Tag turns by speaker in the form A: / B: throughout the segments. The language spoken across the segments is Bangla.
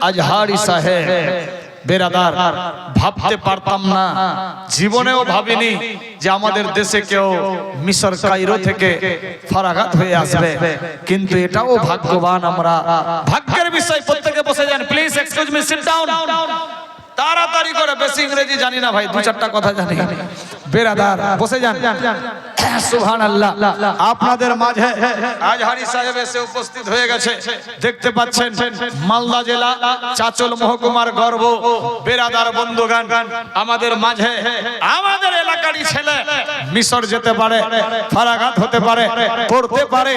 A: আজহারি সাহেব বেরাদার ভাবতে পারতাম না জীবনেও ভাবিনি যে আমাদের দেশে কেউ মিশর কাইরো থেকে ফরাঘাত হয়ে আসবে। কিন্তু এটাও ভাগ্যবান আমরা। ভাগ্যের বিষয় প্রত্যেকে বসে যান। Please excuse me sit down তাড়াতাড়ি করে বেশি ইংরেজি জানি না ভাই দু চারটা কথা জানি। বেরাদার বসে যান। আল্লাহ আপনাদের মাঝে আজ হারি সাহেব এসে উপস্থিত হয়ে গেছে। দেখতে পাচ্ছেন মালদা জেলা চাচল মহকুমার গর্ব বেরাদার বন্ধুগান। আমাদের মাঝে আমাদের এলাকারই ছেলে মিশর যেতে পারে ফারাঘাত হতে পারে পড়তে পারে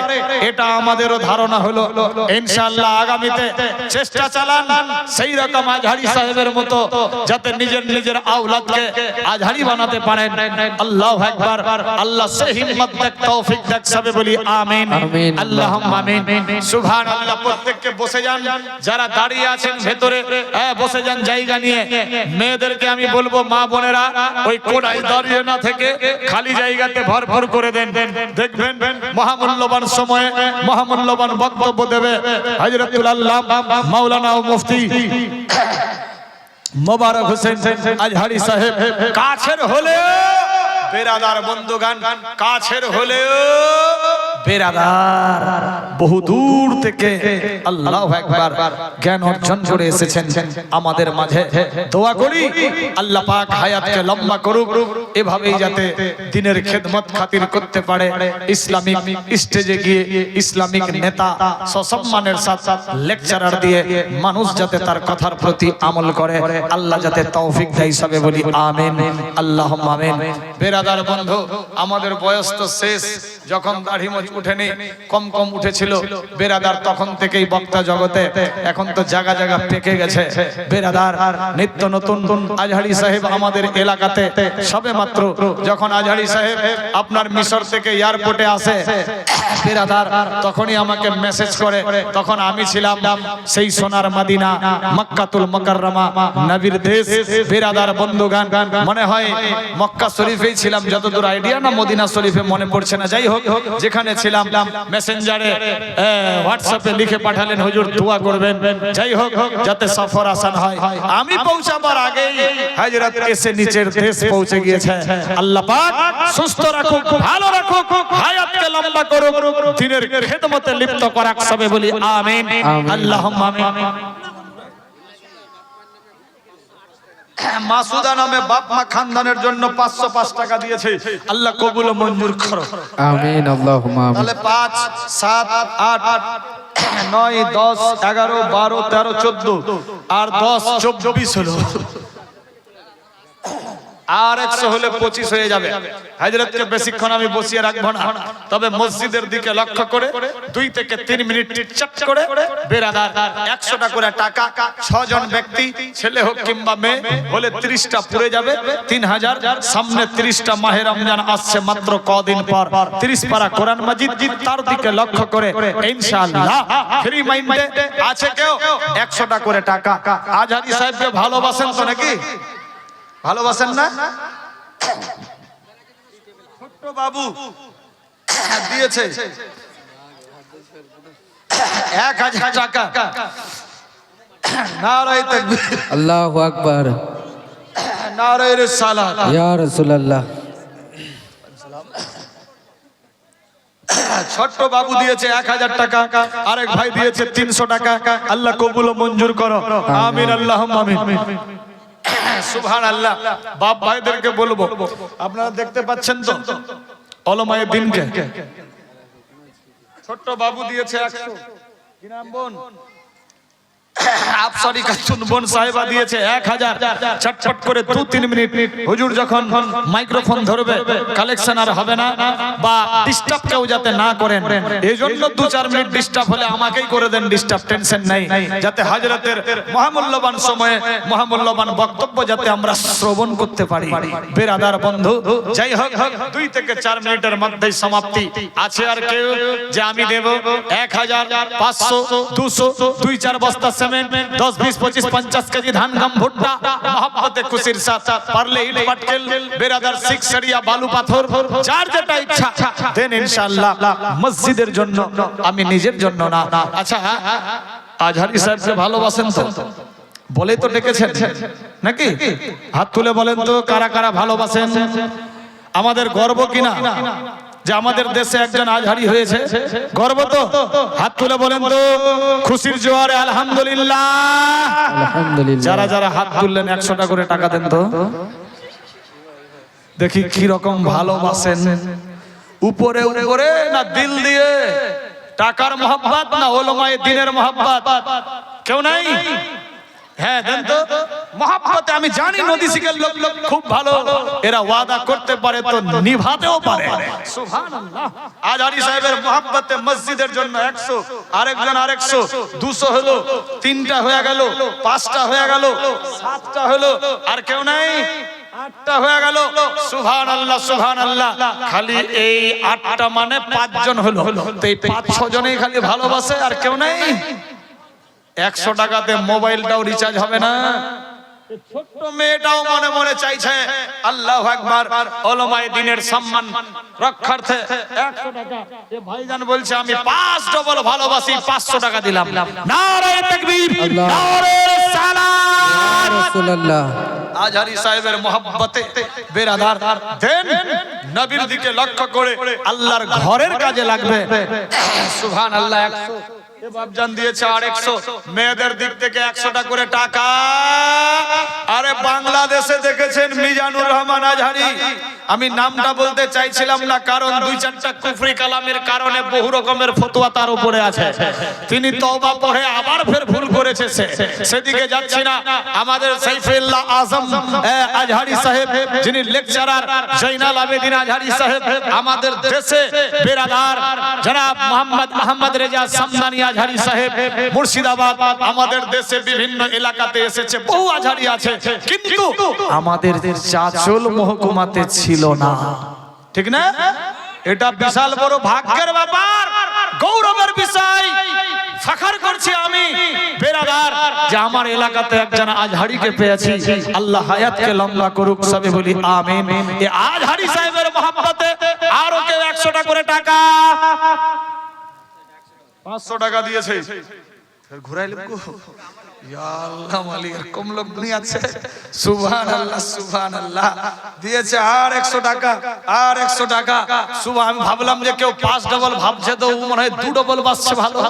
A: এটা আমাদেরও ধারণা হলো। ইনশাআল্লাহ আগামীতে চেষ্টা চালান সেই রকম আজহারি সাহেবের মতো যাতে নিজের নিজের আওলাদকে আজহারি বানাতে পারেন। আল্লাহু আকবার আল্লাহ সে হিম্মত দেখ তৌফিক দেখ সবে বলি আমিন। আল্লাহুম্মা আমিন। সুবহানাল্লাহ প্রত্যেককে বসে যান। যারা দাঁড়িয়ে আছেন ভেতরে বসে যান জায়গা নিয়ে। মেয়েদেরকে আমি বলব মা বোনেরা ওই কোনায় দাঁড়িয়ে না থেকে খালি জায়গাতে ভরপুর করে দেন। দেখবেন মহামূল্যবান সময়ে মহামূল্যবান বক্তব্য দেবে হযরতুল আল্লাহ মাওলানা ও মুফতি মোবারক হোসেন আজহারি সাহেব। কাছের হলেও বেরাদার বন্ধুগান কাছের হলেও বেরাদার। বহু দূর থেকে আল্লাহ একবার জ্ঞান অর্জন করে এসেছেন। আমাদের মাঝে দোয়া করি, আল্লাহ পাক হায়াতকে লম্বা করুক, এভাবেই যাতে দিনের খেদমত খাতির করতে পারে। ইসলামিক স্টেজে গিয়ে ইসলামিক নেতা সসম্মানের সাথে লেকচারার দিয়ে মানুষ যাতে তার কথার প্রতি আমল করে, আল্লাহ যাতে তৌফিক দেয় হিসাবে বলি, আমিন। আল্লাহ আমিন। বেরাদার বন্ধু, আমাদের বয়স তো শেষ। যখন দাড়ি মোচ উঠেনি, কম কম উঠেছিল বেরাদার তখন থেকেই বক্তা জগতে, এখন তো জায়গা জায়গা পেকে গেছে। বেরাদার নিত্য নতুন আজহারি সাহেব আমাদের এলাকাতে, সবে মাত্র যখন আজহারি সাহেব আপনার মিশর থেকে এয়ারপোর্টে আসে বেরাদার তখনই আমাকে মেসেজ করে, তখন আমি ছিলাম সেই সোনার মাদিনা, মক্কাতুল মুকাররমা, নবীর দেশ। বেরাদার বন্ধুগান মনে হয় মক্কা শরীফেই ছিলাম, যতদূর আইডিয়া না মদিনা শরীফে মনে পড়ছে না। যাই হোক যেখানে ছিলাম মেসেঞ্জারে হোয়াটসঅ্যাপে লিখে পাঠালেন হুজুর দোয়া করবেন। যাই হোক যাতে সফর আসান হয়। আমি পৌঁছাবার আগেই হযরত এসে নিচের দেশ পৌঁছে গিয়েছে। আল্লাহ পাক সুস্থ রাখুক ভালো রাখুক হায়াতকে লম্বা করুক দিনের খেদমতে লিপ্ত করাক সবে বলি আমিন। আল্লাহুম্মা আমিন। মাসুদা নামে বাপ মা খানদানের জন্য পাঁচশো পাঁচ টাকা দিয়েছে। আল্লাহ কবুল ও মঞ্জুর করো।
B: আমিন আমিন।
A: তাহলে পাঁচ সাত আট নয় দশ এগারো বারো তেরো চোদ্দ আর দশ চব্বিশ হলো। আর একশো হলে পঁচিশ হয়ে যাবে। হাজরতকে বেশিক্ষণ আমি বসিয়ে রাখব না। তবে মসজিদের দিকে লক্ষ্য করে দুই থেকে তিন মিনিট চট করে বেরাদার একশোটা করে টাকা ছজন ব্যক্তি ছেলে হোক কিংবা মেয়ে হলে ত্রিশটা পুড়ে যাবে। তিন হাজার সামনে ত্রিশটা মাহে রমজান আসছে মাত্র কদিন পর। ত্রিশ পারা কোরআন মাজিদ তার দিকে লক্ষ্য করে ইনশাআল্লাহ। ফ্রি মাইন্ডে আছে কেউ? একশোটা করে টাকা। আজহারি সাহেবকে ভালোবাসেন তো নাকি? ভালোবাসেন না? ছোট্ট বাবু দিয়েছে। এক হাজার টাকা। নারায় তাকবীর।
B: আল্লাহু আকবার।
A: নারায় রিসালাত।
B: ইয়া রাসূলুল্লাহ।
A: ছোট্ট বাবু দিয়েছে এক হাজার টাকা আরেক ভাই দিয়েছে তিনশো টাকা। আল্লাহ কবুল মঞ্জুর করো। আমিন। আল্লাহ আমিন। সুবহান আল্লাহ বাপ ভাইদেরকে বলব, আপনারা দেখতে পাচ্ছেন তো, অলমায় দিনকে ছোট্ট বাবু দিয়েছে একশো। কি নাম, বোন? খাতুন বোন সাহেবা দিয়েছে এক হাজার। চটপট করে দু, তিন মিনিট। হুজুর যখন মাইক্রোফোন ধরবে, কালেকশন আর হবে না বা ডিস্টার্ব কেউ যাতে না করেন এই জন্য দু, চার মিনিট ডিস্টার্ব হলে আমাকেই করে দেন ডিস্টার্ব টেনশন যাতে হাজরতের মহামূল্যবান সময়ে মহামূল্যবান বক্তব্য যাতে আমরা শ্রবণ করতে পারি। বেরাদার বন্ধু, যাই হোক, দুই থেকে চার মিনিটের মধ্যেই সমাপ্তি। আছে আর কেউ যে আমি দেব? এক হাজার পাঁচশো, দুশো, দুই, চার বস্তা কেজি ধান গম ভুট্টা খুশির পারলে ইট পাটকেল বেরাদার বালু পাথর যার যেটা ইচ্ছা দেন মসজিদের জন্য আমি নিজের জন্য না আচ্ছা আজহারি সাহেবকে ভালোবাসেন তো বলেই তো ডেকেছেন নাকি? হাত তুলে বলেন তো, কারা কারা ভালোবাসেন? আমাদের গর্ব কিনা? যে আমাদের দেশে একজন আজহারি হয়েছে। গর্ব তো হাত তুলে বলেন তো খুশির জোয়ারে আলহামদুলিল্লাহ।
B: আলহামদুলিল্লাহ।
A: যারা যারা হাত তুললেন একশোটা করে টাকা দেন তো। দেখি কি রকম ভালোবাসেন। উপরে উপরে না দিল দিয়ে। টাকার মোহাব্বত না ওলমায়ে দিনের মোহাব্বত। কেউ নাই? হ্যাঁ দেন তো। মহাব্বতে আমি জানি নদী শিখের লোক লোক খুব ভালো। এরা ওয়াদা করতে পারে তো নিভাতেও পারে। সুবহানাল্লাহ। আজারি সাহেবের মহাব্বতে মসজিদের জন্য 100 আরেকজন আরেকশো দুশো হলো তিনটা হয়ে গেল পাঁচটা হয়ে গেল সাতটা হলো আর কেউ নাই আটটা হয়ে গেল। সুহান আল্লাহ সুহান আল্লাহ খালি এই আটটা মানে পাঁচজন হলো। তো এই পাঁচ ছ খালি ভালোবাসে আর কেউ নাই। একশো টাকাতে মোবাইলটাও রিচার্জ হবে না। ছোট্ট মেয়েটাও মনে মনে চাইছে আল্লাহ একবার ওলমায় দিনের সম্মান রক্ষার্থে একশো টাকা। ভাইজান বলছে আমি পাঁচ ডবল ভালোবাসি পাঁচশো টাকা দিলাম। নারায়ে তাকবীর
B: আল্লাহ।
A: নারায়ে সালাম
B: রাসূলুল্লাহ।
A: আজহারি সাহেবের দেন নবীর দিকে লক্ষ্য করে আল্লাহর ঘরের কাজে লাগবে। সুবহান আল্লাহ 100 এ দিয়েছে আর 100 মেয়েদের দিক থেকে 100 টা করে টাকা। আরে বাংলাদেশে দেখেছেন মিজানুর রহমান আজহারি। আমি নামটা বলতে চাইছিলাম না, কারণ দুই চারটা কুফরি কালামের কারণে বহু রকমের ফতোয়া তার উপরে আছে। তিনি তওবা পড়ে আবার ফের ভুল করেছে সেদিকে যাচ্ছি না। আমাদের সাইফুল্লাহ আজম আজহারি সাহেব, যিনি লেকচারার জৈনাল আবেদিন আজহারি সাহেব, আমাদের দেশে বেরাদার, জনাব মোহাম্মদ আহমদ রেজা সামদানি আজহারি সাহেব, মুর্শিদাবাদ, আমাদের দেশে বিভিন্ন এলাকাতে এসেছে, বহু আজহারি আছে। কিন্তু আমাদের চাচল মহকুমাতে ছিল না। ঠিক না? এটা বিশাল বড় ভাগ্যের ব্যাপার। গৌরবের বিষয়। ফাখার করছি আমি বেরাদার যে আমার এলাকাতে একজন আজহারিকে পেয়েছি। আল্লাহ হায়াতকে লম্বা করুক, সবে বলি আমিন। এ আজহারি সাহেবের মহাব্বতে আরও কেউ টাকা করে টাকা? পাঁচশো টাকা দিয়েছে। ফের ঘুরাইলে আল্লাহ মালিক, এরকম লোক দুনিয়া আছে সুবহানাল্লাহ দিয়েছে আর 100 টাকা আর 100 টাকা সুবহান আমি ভাবলাম যে কেউ পাঁচ ডবল ভাবছে তো মনে হয় দু ডবল বাসছে ভালো তা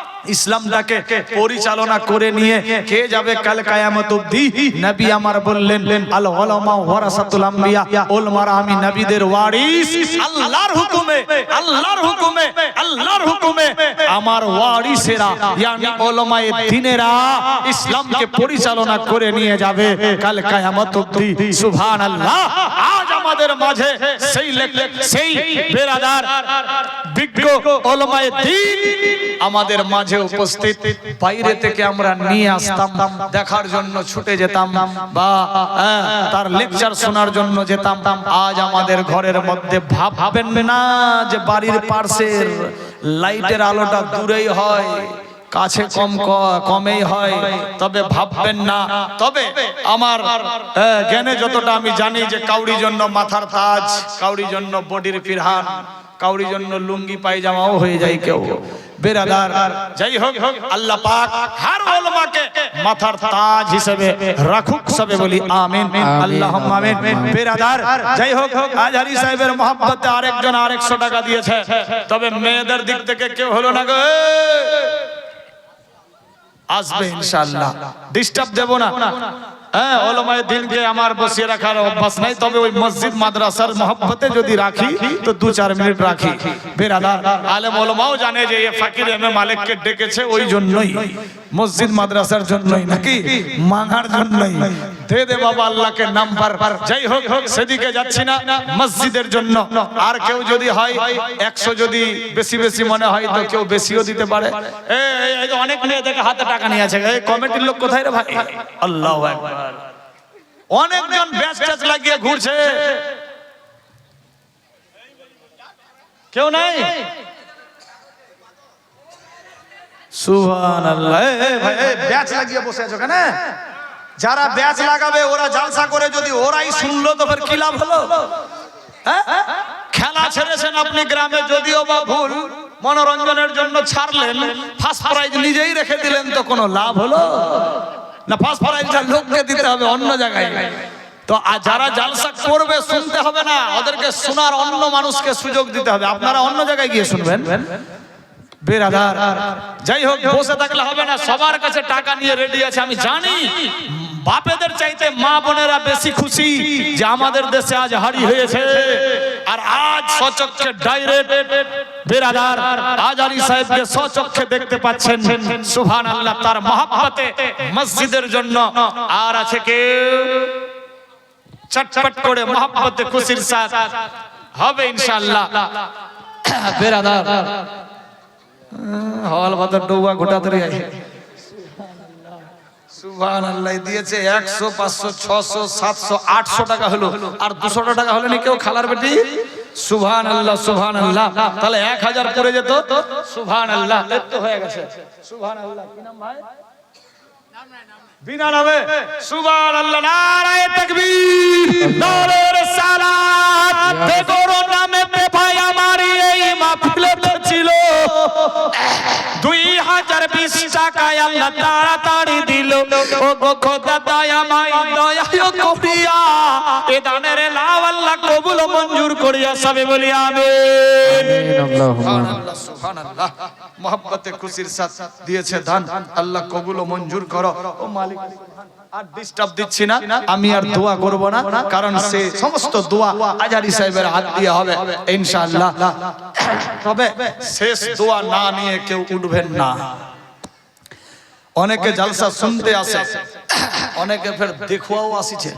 A: ইসলামটাকে পরিচালনা করে নিয়ে কে যাবে কাল কায়ামত অবধি। নবী আমার বললেন, আল উলামা ওয়ারাসাতুল আম্বিয়া উলমারা আমি নবীদের ওয়ারিস আল্লাহর হুকুমে আল্লাহর হুকুমে আল্লাহর হুকুমে আমার ওয়ারিসেরা, ইয়ানি উলামায়ে দ্বীনেরা ইসলামকে পরিচালনা করে নিয়ে যাবে কাল কায়ামত অবধি। সুবহানাল্লাহ। আমাদের মাঝে সেই সেই বেরাদার বিজ্ঞ ওলামায়ে দ্বীন আমাদের মাঝে উপস্থিত। বাইরে থেকে আমরা নিয়ে আসতাম, দেখার জন্য ছুটে যেতাম বা তার লেকচার শোনার জন্য যেতাম। আজ আমাদের ঘরের মধ্যে ভাব ভাবেন না যে বাড়ির পার্শ্বের লাইটের আলোটা দূরেই হয়। কাছে কম কমেই হয় তবে ভাববেন না। তবে আমার জ্ঞানে যতটা আমি জানি যে কাউরি জন্য মাথার তাজ কাউরি জন্য বডির ফিরহান কাউরি জন্য লুঙ্গি পায়জামাও হয়ে যায় কেউ। বেরাদার যাই হোক আল্লাহ পাক হার ওলমাকে মাথার তাজ হিসেবে রাখুক সবে বলি আমিন। আল্লাহ আমিন। বেরাদার যাই হোক আজহারি সাহেবের মহব্বতে আরেকজন আরেকশো টাকা দিয়েছে। তবে মেয়েদের দিক থেকে কেউ হলো না গো আসবে ইনশাআল্লাহ। ডিস্টার্ব দেব না। হ্যাঁ ওলামায়ে দিনকে আমার বসিয়ে রাখার অভ্যাস নাই তবে ওই মসজিদ মাদ্রাসার মহব্বতে যদি রাখি তো দু চার মিনিট রাখি। বেরাদার আলেম ওলমাও জানে যে এ ফাকির এম এ মালিককে ডেকেছে ওই জন্যই। মসজিদ মাদ্রাসার জন্যই নাকি? মাঙার জন্যই। দে দে বাবা আল্লাহকে নাম্বার। যাই হোক হোক, সেদিকে যাচ্ছি না। মসজিদের জন্য। আর কেউ যদি হয়, একশো যদি বেশি বেশি মনে হয়, তো কেউ বেশিও দিতে পারে। অনেক মেয়ে দেখে হাতে টাকা নিয়ে আছে। কমিটির লোক কোথায় রে ভাই? আল্লাহ অনেকজন ব্যাচ ট্যাচ লাগিয়ে ঘুরছে। কেউ নাই? সুবহান ব্যাচ লাগিয়ে বসে আছো কেন? যারা ব্যাচ লাগাবে, ওরা জালসা করে যদি ওরাই শুনলো, তো কি লাভ হলো? হ্যাঁ? খেলা ছেড়েছেন আপনি গ্রামে, যদিও বা ভুল, মনোরঞ্জনের জন্য ছাড়লেন ফার্স্ট প্রাইজ নিজেই রেখে দিলেন, তো কোনো লাভ হলো? না ফার্স্ট প্রাইজটা লোককে দিতে হবে অন্য জায়গায়। তো আর যারা জালসা করবে, শুনতে হবে না। ওদেরকে শোনার অন্য মানুষকে সুযোগ দিতে হবে। আপনারা অন্য জায়গায় গিয়ে শুনবেন। বেরাদার। যাই হোক বসে থাকলে হবে না সবার কাছে টাকা নিয়ে রেডি আছে আমি জানি। বাপেদের চাইতে মা বোনেরা বেশি খুশি যে আমাদের দেশে আজ হারি হয়েছে। আর আজ সচক্ষে ডাইরেক্ট বেরাদার। আজারি সাহেবকে সচক্ষে দেখতে পাচ্ছেন। সুবহান আল্লাহ তার মহাব্বতে মসজিদের জন্য আর আছে কেউ চটপট করে মহাব্বতে খুশির সাথ। হবে ইনশাআল্লাহ।
B: বেরাদার।
A: হল বাদর ডৌবা গোটা ধরে আছে সুবহান আল্লাহ দিয়েছে একশো পাঁচশো ছশো সাতশো আটশো টাকা হলো। আর দুশো টাকা হলে নি কেউ খালার বেটি? সুবহান আল্লাহ সুবহান আল্লাহ তাহলে এক হাজার পড়ে যেত। সুবহান আল্লাহ হয়ে গেছে। সুবহান আল্লাহ কি নাম ভাই? বিনা নামে। আল্লাহ নারায়ে তাকবীর রিসালাত। বেগর টাকায় তাড়াতাড়ি দিল। ও গো খোদা এ দানের লাভ আল্লাহ কবুল মঞ্জুর করিয়া সবে বলি খুশির সাথ দিয়েছে আল্লাহ কবুল মঞ্জুর করো। ও মালিক, আর ডিস্টার্ব দিচ্ছি না। আমি আর দোয়া করব না, কারণ সে সমস্ত দোয়া আজারি সাহেবের হাত দিয়ে হবে, ইনশাআল্লাহ। তবে শেষ দোয়া না নিয়ে কেউ উঠবেন না। অনেকে জালসা শুনতে আসে। অনেকে ফের দেখুয়াও আসিছে।